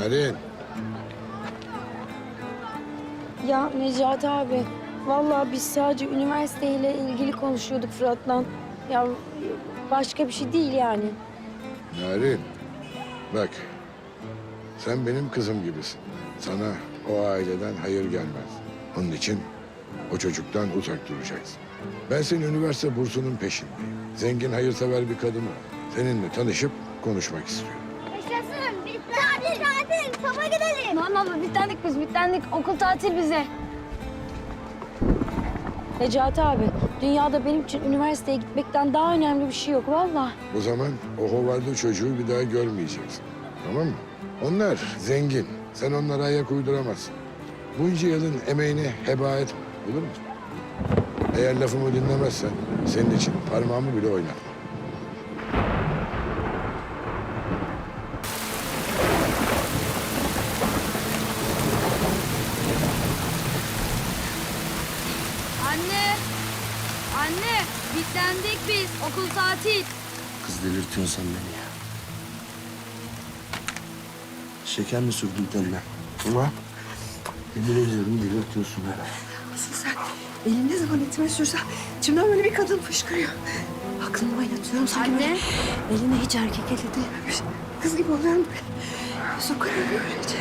Narin. Ya Necati abi, vallahi biz sadece üniversiteyle ilgili konuşuyorduk Fırat'la. Ya başka bir şey değil yani. Narin. Bak. Sen benim kızım gibisin. Sana o aileden hayır gelmez. Onun için o çocuktan uzak duracaksın. Ben senin üniversite bursunun peşindeyim. Zengin, hayırsever bir kadın var. Seninle tanışıp konuşmak istiyorum. Saba gidelim. Tamam abla bitlendik biz bitlendik. Okul tatil bize. Necati abi, dünyada benim için üniversiteye gitmekten daha önemli bir şey yok vallahi. O zaman o hovarda çocuğu bir daha görmeyeceksin. Tamam mı? Onlar zengin. Sen onlara ayak uyduramazsın. Bunca yılın emeğini heba etme. Olur mu? Eğer lafımı dinlemezsen senin için parmağımı bile oynatmam. Anne! Anne! Bitlendik biz. Okul tatil. Kız delirtiyorsun sen beni ya. Şeker mi sürdün tenine? Ama yemin ediyorum delirtiyorsun beni. Nasıl sen elinde zaman etime sürsen içimden böyle bir kadın fışkırıyor. Aklımı oynatıyorum sanki Anne. böyle eline hiç erkek eli değmemiş. Kız gibi oluyorum. Sokarım böylece.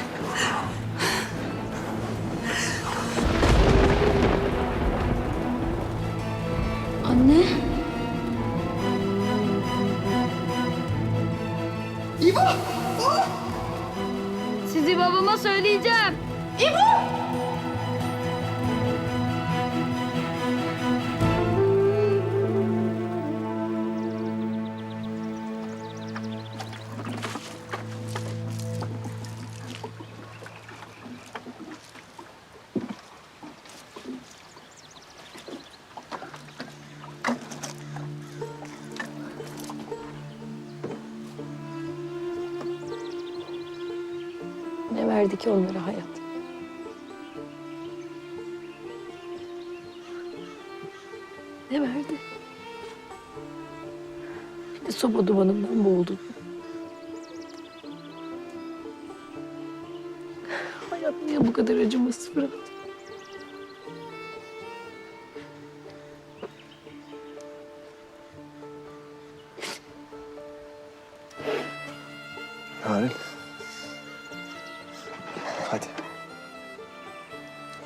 Anne. Sizi babama söyleyeceğim. Ne verdi ki onlara hayat? Ne verdi? Bir de soba dumanından boğuldum. Hayat niye bu kadar acımasız Fırat?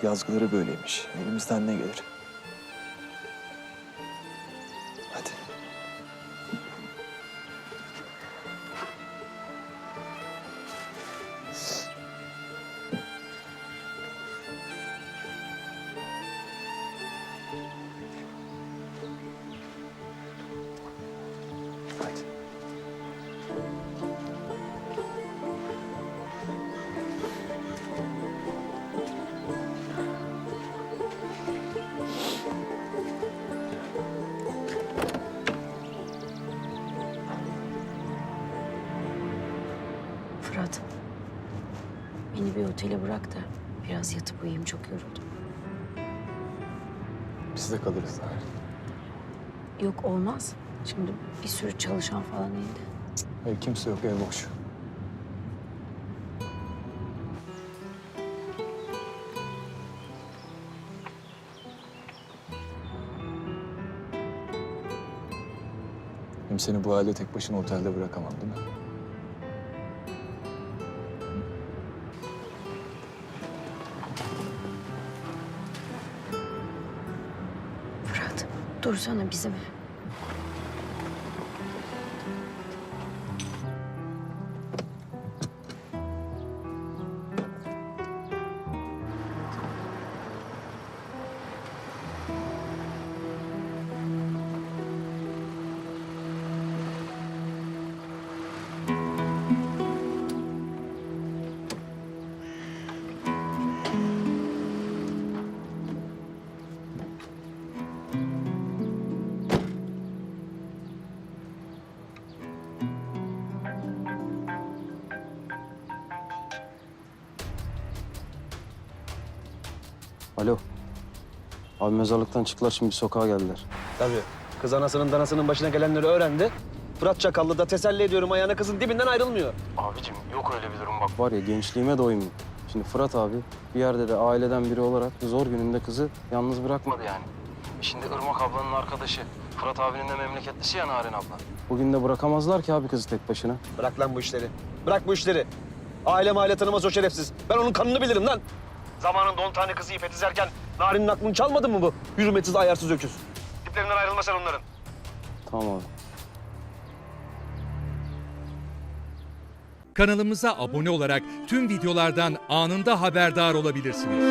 Yazgıları böyleymiş. Elimizden ne gelir? Fırat. Beni bir otele bırak da biraz yatıp uyuyayım çok yoruldum. Biz de kalırız Narin. Yok olmaz. Şimdi bir sürü çalışan falan evde. Ev kimse yok, ev boş. Hem seni bu halde tek başına otelde bırakamam değil mi? Dursana bizim Alo. Abi mezarlıktan çıktılar şimdi sokağa geldiler. Tabii. Kız anasının danasının başına gelenleri öğrendi. Fırat Çakallı da teselli ediyorum ayağına kızın dibinden ayrılmıyor. Abicim yok öyle bir durum bak. Var ya gençliğime doymuyor. Şimdi Fırat abi bir yerde de aileden biri olarak zor gününde kızı yalnız bırakmadı yani. Şimdi Irmak ablanın arkadaşı. Fırat abinin de memleketlisi ya Narin abla. Bugün de bırakamazlar ki abi kızı tek başına. Bırak lan bu işleri. Bırak bu işleri. Aile mahalle tanımaz o şerefsiz. Ben onun kanını bilirim lan. Zamanında on tane kızı ipe dizerken Narin'in aklını çalmadı mı bu? Hürmetsiz, ayarsız öküz. Diplerinden ayrılma sen onların. Tamam abi. Kanalımıza abone olarak tüm videolardan anında haberdar olabilirsiniz.